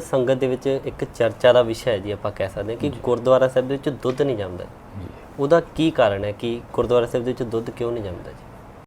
ਸੰਗਤ ਦੇ ਵਿੱਚ ਇੱਕ ਚਰਚਾ ਦਾ ਵਿਸ਼ਾ ਹੈ ਜੀ ਆਪਾਂ ਕਹਿ ਸਕਦੇ ਹਾਂ ਕਿ ਗੁਰਦੁਆਰਾ ਸਾਹਿਬ ਦੇ ਵਿੱਚ ਦੁੱਧ ਨਹੀਂ ਜੰਮਦਾ। ਉਹਦਾ ਕੀ ਕਾਰਨ ਹੈ ਕਿ ਗੁਰਦੁਆਰਾ ਸਾਹਿਬ ਦੇ ਵਿੱਚ ਦੁੱਧ ਕਿਉਂ ਨਹੀਂ ਜੰਮਦਾ ਜੀ?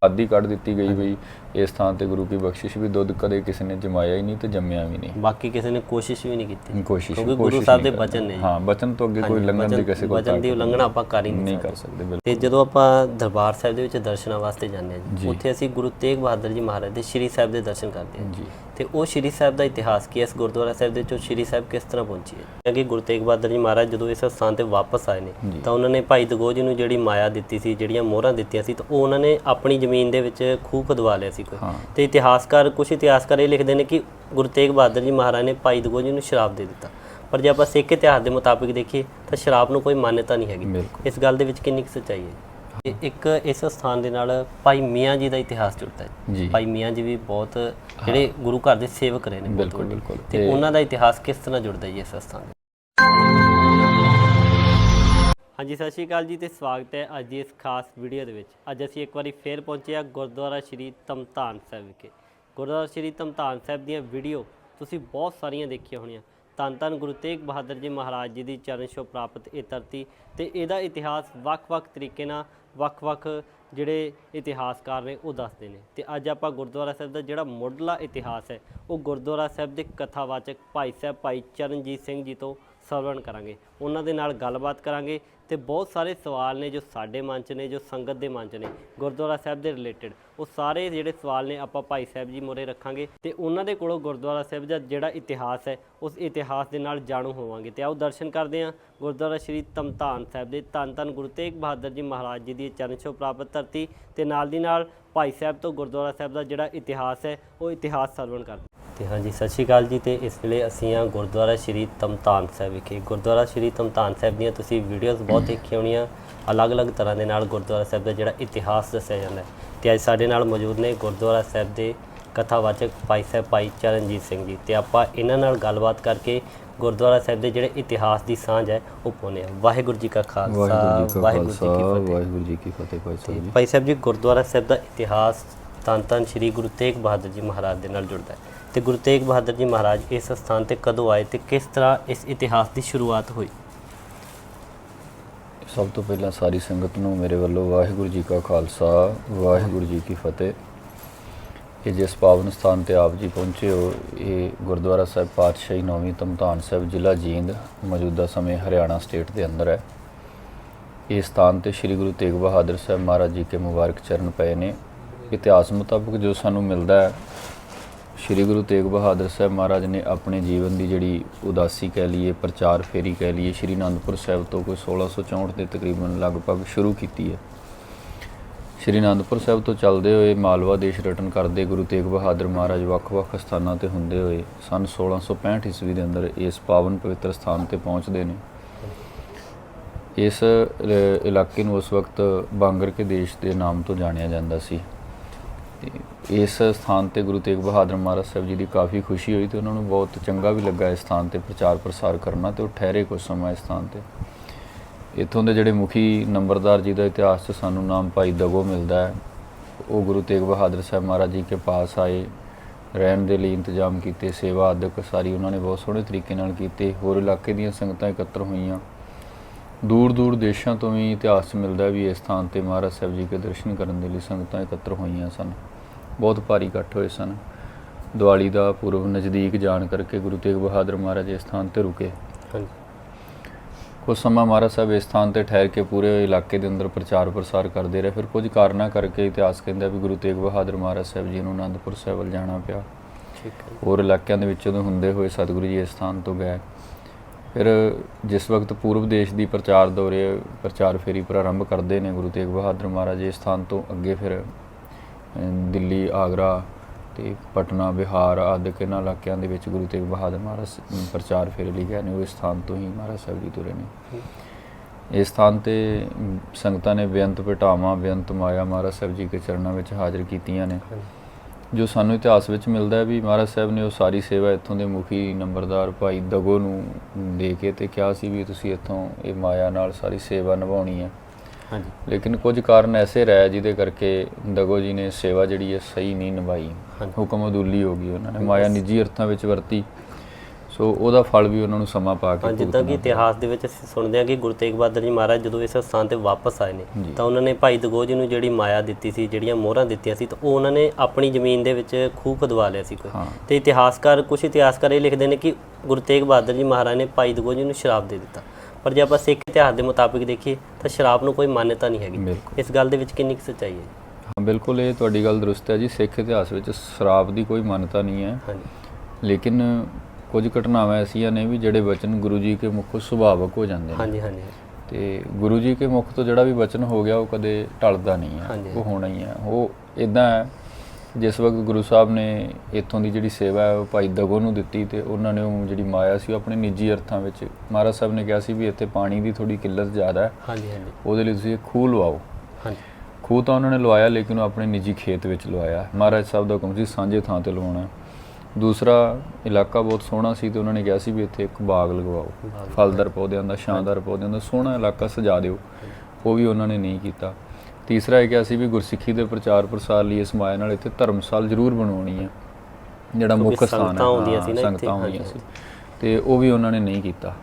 ਆਦੀ ਕੱਢ ਦਿੱਤੀ ਗਈ ਵੀ ਇਸ ਥਾਂ ਤੇ ਗੁਰੂ ਕੀ ਬਖਸ਼ਿਸ਼ ਵੀ ਦੁੱਧ ਕਦੇ ਕਿਸੇ ਨੇ ਜਮਾਇਆ ਹੀ ਨਹੀਂ ਤੇ ਜੰਮਿਆ ਵੀ ਨਹੀਂ। ਬਾਕੀ ਕਿਸੇ ਨੇ ਕੋਸ਼ਿਸ਼ ਵੀ ਨਹੀਂ ਕੀਤੀ। ਕੋਸ਼ਿਸ਼ ਕਿਉਂਕਿ ਗੁਰੂ ਸਾਹਿਬ ਦੇ ਬਚਨ ਨੇ। ਹਾਂ ਬਚਨ ਤੋਂ ਅੱਗੇ ਕੋਈ ਲੰਘਣ ਦੀ ਕਿਸੇ ਕੋਲ ਵਚਨ ਦੀ ਉਲੰਘਣਾ ਆਪਾਂ ਕਰ ਹੀ ਨਹੀਂ ਕਰ ਸਕਦੇ। ਬਿਲਕੁਲ। ਤੇ ਜਦੋਂ ਆਪਾਂ ਦਰਬਾਰ ਸਾਹਿਬ ਦੇ ਵਿੱਚ ਦਰਸ਼ਨਾਂ ਵਾਸਤੇ ਜਾਂਦੇ ਹਾਂ ਜੀ ਉੱਥੇ ਅਸੀਂ ਗੁਰੂ ਤੇਗ ਬਹਾਦਰ ਜੀ ਮਹਾਰਾਜ ਦੇ ਸ਼੍ਰੀ ਸਾਹਿਬ ਦੇ ਦਰਸ਼ਨ ਕਰਦੇ ਹਾਂ। ਜੀ। ਤੇ ਉਹ ਸ਼੍ਰੀ ਸਾਹਿਬ ਦਾ ਇਤਿਹਾਸ ਕੀ ਹੈ? ਇਸ ਗੁਰਦੁਆਰਾ ਸਾਹਿਬ ਦੇ ਵਿੱਚੋਂ ਸ਼੍ਰੀ ਸਾਹਿਬ ਕਿਸ ਤਰ੍ਹਾਂ ਪਹੁੰਚੀ ਹੈ? ਕਿਉਂਕਿ ਗੁਰੂ ਤੇਗ ਬਹਾਦਰ ਜੀ ਮਹਾਰਾਜ ਜਦੋਂ ਇਸ ਸਥਾਨ ਤੇ ਵਾਪਸ ਆਏ ਨੇ। ਤਾਂ ਉਹਨਾਂ ਨੇ ਭਾਈ ਦਗੋਹ ਜੀ ਨੂੰ ਜਿਹੜੀ ਮਾਇਆ ਦਿੱਤੀ ਸੀ ਜਿਹੜੀਆਂ ਮੋਹਰਾਂ ਦਿੱਤੀਆਂ ਸੀ ਤਾਂ ਉਹ ਉਹਨਾਂ ਨੇ ਆਪਣੀ ਜ਼ਮੀਨ ਦੇ ਵਿੱਚ ਖੂਹ ਖਦਵਾ ਲਿਆ ਸੀ। ਕੋਈ ਤੇ ਇਤਿਹਾਸਕਾਰ ਕੁਝ ਇਤਿਹਾਸਕਾਰ ਇਹ ਲਿਖਦੇ ਨੇ ਕਿ ਗੁਰੂ ਤੇਗ ਬਹਾਦਰ ਜੀ ਮਹਾਰਾਜ ਨੇ ਭਾਈ ਦਗੋਹ ਜੀ ਨੂੰ ਸ਼ਰਾਬ ਦੇ ਦਿੱਤਾ। ਪਰ ਜੇ ਆਪਾਂ ਸਿੱਖ ਇਤਿਹਾਸ ਦੇ ਮੁਤਾਬਿਕ ਦੇਖੀਏ ਤਾਂ ਸ਼ਰਾਬ ਨੂੰ ਕੋਈ ਮਾਨਤਾ ਨਹੀਂ ਹੈਗੀ। ਇਸ ਗੱਲ ਦੇ ਵਿੱਚ ਕਿੰਨੀ ਕੁ ਸੱਚਾਈ ਹੈ ਇੱਕ ਇਸ ਸਥਾਨ ਦੇ ਨਾਲ ਭਾਈ ਮੀਆਂ ਜੀ ਦਾ ਇਤਿਹਾਸ ਜੁੜਦਾ ਹੈ ਭਾਈ ਮੀਆਂ ਜੀ ਵੀ ਬਹੁਤ ਜਿਹੜੇ ਗੁਰੂ ਘਰ ਦੇ ਸੇਵਕ ਰਹੇ ਨੇ ਬਿਲਕੁਲ। ਬਿਲਕੁਲ। ਤੇ ਉਹਨਾਂ ਦਾ ਇਤਿਹਾਸ ਕਿਸ ਤਰ੍ਹਾਂ ਜੁੜਦਾ ਜੀ ਇਸ ਸਥਾਨ ਹਾਂਜੀ, ਸਤਿ ਸ਼੍ਰੀ ਅਕਾਲ ਜੀ ਤੇ ਸਵਾਗਤ ਹੈ ਅੱਜ ਦੀ ਇਸ ਖਾਸ ਵੀਡੀਓ ਦੇ ਵਿੱਚ। ਅੱਜ ਅਸੀਂ ਇੱਕ ਵਾਰੀ ਫੇਰ ਪਹੁੰਚੇ ਹਾਂ ਗੁਰਦੁਆਰਾ ਸ਼੍ਰੀ ਤਮਤਾਨ ਸਾਹਿਬ ਵਿਖੇ। ਗੁਰਦੁਆਰਾ ਸ਼੍ਰੀ ਤਮਤਾਨ ਸਾਹਿਬ ਦੀਆਂ ਵੀਡੀਓ ਤੁਸੀਂ ਬਹੁਤ ਸਾਰੀਆਂ ਦੇਖੀਆਂ ਹੋਣੀਆਂ। ਧੰਨ ਧੰਨ ਗੁਰੂ ਤੇਗ ਬਹਾਦਰ ਜੀ ਮਹਾਰਾਜ ਜੀ ਦੀ ਚਰਨ ਛੋਹ ਪ੍ਰਾਪਤ ਇਹ ਧਰਤੀ ਤੇ ਇਹਦਾ ਇਤਿਹਾਸ ਵੱਖ-ਵੱਖ ਤਰੀਕੇ ਨਾਲ ਵੱਖ-ਵੱਖ ਜਿਹੜੇ ਇਤਿਹਾਸਕਾਰ ਨੇ ਉਹ ਦੱਸਦੇ ਨੇ। ਤੇ ਅੱਜ ਆਪਾਂ ਗੁਰਦੁਆਰਾ ਸਾਹਿਬ ਦਾ ਜਿਹੜਾ ਮੁੱਢਲਾ ਇਤਿਹਾਸ ਹੈ, ਉਹ ਗੁਰਦੁਆਰਾ ਸਾਹਿਬ ਦੇ ਕਥਾਵਾਚਕ ਭਾਈ ਸਾਹਿਬ ਭਾਈ ਚਰਨਜੀਤ ਸਿੰਘ ਜੀ ਤੋਂ ਸਰਵਣ ਕਰਾਂਗੇ। ਉਹਨਾਂ ਦੇ ਨਾਲ ਗੱਲਬਾਤ ਕਰਾਂਗੇ। ਤੇ ਬਹੁਤ ਸਾਰੇ ਸਵਾਲ ਨੇ ਜੋ ਸਾਡੇ ਮਨ 'ਚ ਨੇ, ਜੋ ਸੰਗਤ ਦੇ ਮਨ 'ਚ ਨੇ, ਗੁਰਦੁਆਰਾ ਸਾਹਿਬ ਦੇ ਰਿਲੇਟਡ ਉਹ ਸਾਰੇ ਜਿਹੜੇ ਸਵਾਲ ਨੇ ਆਪਾਂ ਭਾਈ ਸਾਹਿਬ ਜੀ ਮੋਰੇ ਰੱਖਾਂਗੇ ਤੇ ਉਹਨਾਂ ਦੇ ਕੋਲੋਂ ਗੁਰਦੁਆਰਾ ਸਾਹਿਬ ਦਾ ਜਿਹੜਾ ਇਤਿਹਾਸ ਹੈ, ਉਸ ਇਤਿਹਾਸ ਦੇ ਨਾਲ ਜਾਣੂ ਹੋਵਾਂਗੇ। ਤੇ ਆਓ ਦਰਸ਼ਨ ਕਰਦੇ ਹਾਂ ਗੁਰਦੁਆਰਾ ਸ਼੍ਰੀ ਤਮਤਾਨ ਸਾਹਿਬ ਦੇ ਧੰਨ ਧੰਨ ਗੁਰੂ ਤੇਗ ਬਹਾਦਰ ਜੀ ਮਹਾਰਾਜ ਜੀ ਦੀ ਚਰਨ ਛੋਹ ਪ੍ਰਾਪਤ ਧਰਤੀ ਤੇ ਨਾਲ ਦੀ ਨਾਲ ਭਾਈ ਸਾਹਿਬ ਤੋਂ ਗੁਰਦੁਆਰਾ ਸਾਹਿਬ ਦਾ ਜਿਹੜਾ ਇਤਿਹਾਸ ਹੈ, ਉਹ ਇਤਿਹਾਸ ਸਰਵਣ ਕਰਦੇ ਤੇ ਹਾਂਜੀ ਸਤਿ ਸ਼੍ਰੀ ਅਕਾਲ ਜੀ ਤੇ ਇਸ ਵੇਲੇ ਅਸੀਂ ਆ ਗੁਰਦੁਆਰਾ ਸ਼੍ਰੀ ਤਮਤਾਨ ਸਾਹਿਬ ਵਿਖੇ। ਗੁਰਦੁਆਰਾ ਸ਼੍ਰੀ ਤਮਤਾਨ ਸਾਹਿਬ ਦੀਆਂ ਤੁਸੀਂ ਵੀਡੀਓਜ਼ ਬਹੁਤ ਦੇਖੀਆਂ ਹੋਣੀਆਂ। ਅਲੱਗ-ਅਲੱਗ ਤਰ੍ਹਾਂ ਦੇ ਨਾਲ ਗੁਰਦੁਆਰਾ ਸਾਹਿਬ ਦਾ ਜਿਹੜਾ ਇਤਿਹਾਸ ਦੱਸਿਆ ਜਾਂਦਾ ਹੈ। ਤੇ ਅੱਜ ਸਾਡੇ ਨਾਲ ਮੌਜੂਦ ਨੇ ਗੁਰਦੁਆਰਾ ਸਾਹਿਬ ਦੇ ਕਥਾਵਾਚਕ ਭਾਈ ਸਾਹਿਬ ਭਾਈ ਚਰਨਜੀਤ ਸਿੰਘ ਜੀ। ਤੇ ਆਪਾਂ ਇਹਨਾਂ ਨਾਲ ਗੱਲਬਾਤ ਕਰਕੇ ਗੁਰਦੁਆਰਾ ਸਾਹਿਬ ਦੇ ਜਿਹੜੇ ਇਤਿਹਾਸ ਦੀ ਸਾਂਝ ਹੈ ਉਹ ਪਾਉਂਦੇ ਹਾਂ। ਵਾਹਿਗੁਰੂ ਜੀ ਕਾ ਖਾਲਸਾ ਵਾਹਿਗੁਰੂ ਜੀ ਕਾ ਫਤਿਹ। ਵਾਹਿਗੁਰੂ ਜੀ ਕੀ ਫਤਿਹ ਭਾਈ ਤੇ ਸਾਹਿਬ ਜੀ। ਭਾਈ ਸਾਹਿਬ ਜੀ ਗੁਰਦੁਆਰਾ ਸਾਹਿਬ ਦਾ ਇਤਿਹਾਸ ਧੰਨ ਧੰਨ ਸ੍ਰੀ ਗੁਰੂ ਤੇਗ ਬਹਾਦਰ ਜੀ ਮਹਾਰਾਜ ਦੇ ਨਾਲ ਜੁੜਦਾ ਹੈ। ਤੇ ਗੁਰੂ ਤੇਗ ਬਹਾਦਰ ਜੀ ਮਹਾਰਾਜ ਇਸ ਸਥਾਨ ਤੇ ਕਦੋਂ ਆਏ ਤੇ ਕਿਸ ਤਰ੍ਹਾਂ ਇਸ ਇਤਿਹਾਸ ਦੀ ਸ਼ੁਰੂਆਤ ਹੋਈ? ਸਭ ਤੋਂ ਪਹਿਲਾਂ ਸਾਰੀ ਸੰਗਤ ਨੂੰ ਮੇਰੇ ਵੱਲੋਂ ਵਾਹਿਗੁਰੂ ਜੀ ਕਾ ਖਾਲਸਾ, ਵਾਹਿਗੁਰੂ ਜੀ ਕੀ ਫਤਿਹ। ਇਹ ਜਿਸ ਪਾਵਨ ਸਥਾਨ ਤੇ ਆਪ ਜੀ ਪਹੁੰਚੇ ਹੋ, ਇਹ ਗੁਰਦੁਆਰਾ ਸਾਹਿਬ ਪਾਤਸ਼ਾਹੀ ਨੌਵੀਂ ਤਮਤਾਨ ਸਾਹਿਬ, ਜ਼ਿਲ੍ਹਾ ਜੀਂਦ, ਮੌਜੂਦਾ ਸਮੇਂ ਹਰਿਆਣਾ ਸਟੇਟ ਦੇ ਅੰਦਰ ਹੈ। ਇਸ ਸਥਾਨ ਤੇ ਸ੍ਰੀ ਗੁਰੂ ਤੇਗ ਬਹਾਦਰ ਸਾਹਿਬ ਮਹਾਰਾਜ ਜੀ ਕੇ ਮੁਬਾਰਕ ਚਰਨ ਪਏ ਨੇ। ਇਤਿਹਾਸ ਮੁਤਾਬਕ ਜੋ ਸਾਨੂੰ ਮਿਲਦਾ ਹੈ, ਸ੍ਰੀ ਗੁਰੂ ਤੇਗ ਬਹਾਦਰ ਸਾਹਿਬ ਮਹਾਰਾਜ ਨੇ ਆਪਣੇ ਜੀਵਨ ਦੀ ਜਿਹੜੀ ਉਦਾਸੀ ਕਹਿ ਲਈਏ, ਪ੍ਰਚਾਰ ਫੇਰੀ ਕਹਿ ਲਈਏ, ਸ੍ਰੀ ਅਨੰਦਪੁਰ ਸਾਹਿਬ ਤੋਂ ਕੋਈ 1664 ਦੇ ਤਕਰੀਬਨ ਲਗਭਗ ਸ਼ੁਰੂ ਕੀਤੀ ਹੈ। ਸ੍ਰੀ ਅਨੰਦਪੁਰ ਸਾਹਿਬ ਤੋਂ ਚੱਲਦੇ ਹੋਏ ਮਾਲਵਾ ਦੇਸ਼ ਰਟਨ ਕਰਦੇ ਗੁਰੂ ਤੇਗ ਬਹਾਦਰ ਮਹਾਰਾਜ ਵੱਖ-ਵੱਖ ਸਥਾਨਾਂ ਤੇ ਹੁੰਦੇ ਹੋਏ ਸਨ 1665 ਈਸਵੀ ਦੇ ਅੰਦਰ ਇਸ ਪਾਵਨ ਪਵਿੱਤਰ ਸਥਾਨ ਤੇ ਪਹੁੰਚਦੇ ਨੇ। ਇਸ ਇਲਾਕੇ ਨੂੰ ਉਸ ਵਕਤ ਬਾਂਗਰ ਕੇ ਦੇਸ਼ ਦੇ ਨਾਮ ਤੋਂ ਜਾਣਿਆ ਜਾਂਦਾ ਸੀ। ਇਸ ਸਥਾਨ ਤੇ ਗੁਰੂ ਤੇਗ ਬਹਾਦਰ ਮਹਾਰਾਜ ਸਾਹਿਬ ਜੀ ਦੀ ਕਾਫੀ ਖੁਸ਼ੀ ਹੋਈ ਤੇ ਉਹਨਾਂ ਨੂੰ ਬਹੁਤ ਚੰਗਾ ਵੀ ਲੱਗਾ ਇਸ ਸਥਾਨ ਤੇ ਪ੍ਰਚਾਰ ਪ੍ਰਸਾਰ ਕਰਨਾ ਤੇ ਉਹ ਠਹਿਰੇ ਕੁਝ ਸਮਾਂ ਇਸ ਸਥਾਨ ਤੇ। ਇੱਥੋਂ ਦੇ ਜਿਹੜੇ ਮੁਖੀ ਨੰਬਰਦਾਰ ਜੀ ਦਾ ਇਤਿਹਾਸ 'ਚ ਸਾਨੂੰ ਨਾਮ ਭਾਈ ਦਗੋ ਮਿਲਦਾ ਹੈ। ਉਹ ਗੁਰੂ ਤੇਗ ਬਹਾਦਰ ਸਾਹਿਬ ਮਹਾਰਾਜ ਜੀ ਕੇ ਪਾਸ ਆਏ, ਰਹਿਣ ਦੇ ਲਈ ਇੰਤਜ਼ਾਮ ਕੀਤੇ, ਸੇਵਾ ਆਦਿਕ ਸਾਰੀ ਉਹਨਾਂ ਨੇ ਬਹੁਤ ਸੋਹਣੇ ਤਰੀਕੇ ਨਾਲ ਕੀਤੀ, ਹੋਰ ਇਲਾਕੇ ਦੀਆਂ ਸੰਗਤਾਂ ਇਕੱਤਰ ਹੋਈਆਂ। ਦੂਰ ਦੂਰ ਦੇਸ਼ਾਂ ਤੋਂ ਵੀ ਇਤਿਹਾਸ 'ਚ ਮਿਲਦਾ ਵੀ ਇਸ ਸਥਾਨ ਤੇ ਮਹਾਰਾਜ ਸਾਹਿਬ ਜੀ ਕੇ ਦਰਸ਼ਨ ਕਰਨ ਦੇ ਲਈ ਸੰਗਤਾਂ ਇਕੱਤਰ ਹੋਈਆਂ ਸਨ। ਬਹੁਤ ਭਾਰੀ ਇਕੱਠ ਹੋਏ ਸਨ। ਦੀਵਾਲੀ ਦਾ ਪੁਰਬ ਨਜ਼ਦੀਕ ਜਾਣ ਕਰਕੇ ਗੁਰੂ ਤੇਗ ਬਹਾਦਰ ਮਹਾਰਾਜ ਇਸ ਸਥਾਨ ਤੇ ਰੁਕੇ। ਹਾਂਜੀ। ਕੁਝ ਸਮਾਂ ਮਹਾਰਾਜ ਸਾਹਿਬ ਇਸ ਸਥਾਨ ਤੇ ਠਹਿਰ ਕੇ ਪੂਰੇ ਇਲਾਕੇ ਦੇ ਅੰਦਰ ਪ੍ਰਚਾਰ ਪ੍ਰਸਾਰ ਕਰਦੇ ਰਹੇ। ਫਿਰ ਕੁਝ ਕਾਰਨਾਂ ਕਰਕੇ ਇਤਿਹਾਸ ਕਹਿੰਦਾ ਵੀ ਗੁਰੂ ਤੇਗ ਬਹਾਦਰ ਮਹਾਰਾਜ ਸਾਹਿਬ ਜੀ ਨੂੰ ਅਨੰਦਪੁਰ ਸਾਹਿਬ ਵੱਲ ਜਾਣਾ ਪਿਆ। ਠੀਕ ਹੈ। ਹੋਰ ਇਲਾਕਿਆਂ ਦੇ ਵਿੱਚ ਉਦੋਂ ਹੁੰਦੇ ਹੋਏ ਸਤਿਗੁਰੂ ਜੀ ਇਸ ਸਥਾਨ ਤੋਂ ਗਏ। ਫਿਰ ਜਿਸ ਵਕਤ ਪੂਰਬ ਦੇਸ਼ ਦੀ ਪ੍ਰਚਾਰ ਦੌਰੇ ਪ੍ਰਚਾਰ ਫੇਰੀ ਪ੍ਰਾਰੰਭ ਕਰਦੇ ਨੇ ਗੁਰੂ ਤੇਗ ਬਹਾਦਰ ਮਹਾਰਾਜ ਇਸ ਸਥਾਨ ਤੋਂ ਅੱਗੇ ਫਿਰ ਦਿੱਲੀ, ਆਗਰਾ ਤੇ ਪਟਨਾ, ਬਿਹਾਰ ਆਦਿ ਇਹਨਾਂ ਇਲਾਕਿਆਂ ਦੇ ਵਿੱਚ ਗੁਰੂ ਤੇਗ ਬਹਾਦਰ ਮਹਾਰਾਜ ਪ੍ਰਚਾਰ ਫੇਰੀ ਲਈ ਗਏ ਨੇ, ਉਹ ਸਥਾਨ ਤੋਂ ਹੀ ਮਹਾਰਾਜ ਸਾਹਿਬ ਜੀ ਤੁਰੇ ਨੇ। ਇਸ ਸਥਾਨ ਤੇ ਸੰਗਤਾਂ ਨੇ ਬੇਅੰਤ ਭਟਾਵਾਂ, ਬੇਅੰਤ ਮਾਇਆ ਮਹਾਰਾਜ ਸਾਹਿਬ ਜੀ ਦੇ ਚਰਨਾਂ ਵਿੱਚ ਹਾਜ਼ਰ ਕੀਤੀਆਂ ਨੇ। ਜੋ ਸਾਨੂੰ ਇਤਿਹਾਸ ਵਿੱਚ ਮਿਲਦਾ ਹੈ ਵੀ ਮਹਾਰਾਜ ਸਾਹਿਬ ਨੇ ਉਹ ਸਾਰੀ ਸੇਵਾ ਇੱਥੋਂ ਦੇ ਮੁਖੀ, ਨੰਬਰਦਾਰ ਭਾਈ ਦਗੋ ਨੂੰ ਦੇ ਕੇ ਤੇ ਕਿਹਾ ਸੀ ਵੀ ਤੁਸੀਂ ਇੱਥੋਂ ਇਹ ਮਾਇਆ ਨਾਲ ਸਾਰੀ ਸੇਵਾ ਨਿਭਾਉਣੀ ਹੈ। ਹਾਂਜੀ। ਲੇਕਿਨ ਕੁਝ ਕਾਰਨ ਐਸੇ ਰਹੇ ਜਿਹਦੇ ਕਰਕੇ ਦਗੋ ਜੀ ਨੇ ਸੇਵਾ ਜਿਹੜੀ ਹੈ ਸਹੀ ਨਹੀਂ ਨਿਭਾਈ। ਹੁਕਮ ਅਦੂਲੀ ਹੋ ਗਈ ਉਹਨਾਂ ਨੇ ਮਾਇਆ ਨਿੱਜੀ ਅਰਥਾਂ ਵਿੱਚ ਵਰਤੀ। ਸੋ ਉਹਦਾ ਫਲ ਵੀ ਉਹਨਾਂ ਨੂੰ ਸਮਾਂ ਪਾ ਕੇ ਜਿੱਦਾਂ ਕਿ ਇਤਿਹਾਸ ਦੇ ਵਿੱਚ ਅਸੀਂ ਸੁਣਦੇ ਹਾਂ ਕਿ ਗੁਰੂ ਤੇਗ ਬਹਾਦਰ ਜੀ ਮਹਾਰਾਜ ਜਦੋਂ ਇਸ ਸਥਾਨ ਤੇ ਵਾਪਸ ਆਏ ਨੇ ਤਾਂ ਉਹਨਾਂ ਨੇ ਭਾਈ ਦਗੋਜ ਨੂੰ ਜਿਹੜੀ ਮਾਇਆ ਦਿੱਤੀ ਸੀ ਜਿਹੜੀਆਂ ਮੋਹਰਾਂ ਦਿੱਤੀਆਂ ਸੀ ਤਾਂ ਉਹ ਉਹਨਾਂ ਨੇ ਆਪਣੀ ਜ਼ਮੀਨ ਦੇ ਵਿੱਚ ਖੂਹ ਖਦਵਾ ਲਿਆ ਸੀ ਕੋਈ। ਤੇ ਇਤਿਹਾਸਕਾਰ ਕੁਝ ਇਤਿਹਾਸਕਾਰ ਇਹ ਲਿਖਦੇ ਨੇ ਕਿ ਗੁਰੂ ਤੇਗ ਬਹਾਦਰ ਜੀ ਮਹਾਰਾਜ ਨੇ ਭਾਈ ਦਗੋਜ ਨੂੰ ਸ਼ਰਾਬ ਦੇ ਦਿੱਤਾ। ਪਰ ਜੇ ਆਪਾਂ ਸਿੱਖ ਇਤਿਹਾਸ ਦੇ ਮੁਤਾਬਿਕ ਦੇਖੀਏ ਤਾਂ ਸ਼ਰਾਬ ਨੂੰ ਕੋਈ ਮਾਨਤਾ ਨਹੀਂ ਹੈਗੀ। ਬਿਲਕੁਲ। ਇਸ ਗੱਲ ਦੇ ਵਿੱਚ ਕਿੰਨੀ ਕੁ ਸੱਚਾਈ ਹੈ? ਹਾਂ ਬਿਲਕੁਲ ਇਹ ਤੁਹਾਡੀ ਗੱਲ ਦਰੁਸਤ ਹੈ ਜੀ। ਸਿੱਖ ਇਤਿਹਾਸ ਵਿੱਚ ਸ਼ਰਾਬ ਦੀ ਕੋਈ ਮਾਨਤਾ ਨਹੀਂ ਹੈ। ਹਾਂਜੀ। ਲੇਕਿਨ ਕੁਝ ਘਟਨਾਵਾਂ ਐਸੀਆਂ ਨੇ ਵੀ ਜਿਹੜੇ ਬਚਨ ਗੁਰੂ ਜੀ ਕੇ ਮੁੱਖੋਂ ਸੁਭਾਵਕ ਹੋ ਜਾਂਦੇ ਨੇ। ਹਾਂਜੀ ਹਾਂਜੀ। ਤੇ ਗੁਰੂ ਜੀ ਕੇ ਮੁਖ ਤੋਂ ਜਿਹੜਾ ਵੀ ਬਚਨ ਹੋ ਗਿਆ ਉਹ ਕਦੇ ਟਲਦਾ ਨਹੀਂ ਹੈ। ਹਾਂਜੀ। ਉਹ ਹੋਣਾ ਹੀ ਹੈ। ਉਹ ਇਦਾਂ ਹੈ ਜਿਸ ਵਕਤ ਗੁਰੂ ਸਾਹਿਬ ਨੇ ਇੱਥੋਂ ਦੀ ਜਿਹੜੀ ਸੇਵਾ ਹੈ ਉਹ ਭਾਈ ਦਗੋ ਨੂੰ ਦਿੱਤੀ ਤੇ ਉਹਨਾਂ ਨੇ ਉਹ ਜਿਹੜੀ ਮਾਇਆ ਸੀ ਉਹ ਆਪਣੇ ਨਿੱਜੀ ਅਰਥਾਂ ਵਿੱਚ ਮਹਾਰਾਜ ਸਾਹਿਬ ਨੇ ਕਿਹਾ ਸੀ ਵੀ ਇੱਥੇ ਪਾਣੀ ਦੀ ਥੋੜੀ ਕਿੱਲਤ ਜ਼ਿਆਦਾ ਹੈ। ਹਾਂਜੀ ਹਾਂਜੀ। ਉਹਦੇ ਲਈ ਤੁਸੀਂ ਇੱਕ ਖੂਹ ਲਵਾਓ। ਹਾਂਜੀ। ਖੂਹ ਤਾਂ ਉਹਨਾਂ ਨੇ ਲਵਾਇਆ ਲੇਕਿਨ ਉਹ ਆਪਣੇ ਨਿੱਜੀ ਖੇਤ ਵਿੱਚ ਲਵਾਇਆ। ਮਹਾਰਾਜ ਸਾਹਿਬ ਦਾ ਹੁਕਮ ਸੀ ਸਾਂਝੇ ਥਾਂ ਤੇ ਲਵਾਉਣਾ ਦੂਸਰਾ ਇਲਾਕਾ ਬਹੁਤ ਸੋਹਣਾ ਸੀ ਤੇ ਉਹਨਾਂ ਨੇ ਕਿਹਾ ਸੀ ਵੀ ਇੱਥੇ ਇੱਕ ਬਾਗ ਲਗਵਾਓ। ਫਲਦਾਰ ਪੌਦਿਆਂ ਦਾ ਸ਼ਾਨਦਾਰ ਪੌਦਿਆਂ ਦਾ ਸੋਹਣਾ ਇਲਾਕਾ ਸਜਾ ਦਿਓ। ਉਹ ਵੀ ਉਹਨਾਂ ਨੇ ਨਹੀਂ ਕੀਤਾ। ਤੀਸਰਾ ਇਹ ਕਿਹਾ ਸੀ ਵੀ ਗੁਰਸਿੱਖੀ ਦੇ ਪ੍ਰਚਾਰ ਪ੍ਰਸਾਰ ਲਈ ਇਸ ਮਾਇਆ ਨਾਲ ਇੱਥੇ ਧਰਮਸਾਲ ਜ਼ਰੂਰ ਬਣਾਉਣੀ ਹੈ ਜਿਹੜਾ ਮੁੱਖ ਸਥਾਨ ਹੈ। ਸੰਗਤਾਂ ਆਉਂਦੀਆਂ ਸੀ ਤੇ ਉਹ ਵੀ ਉਹਨਾਂ ਨੇ ਨਹੀਂ ਕੀਤਾ।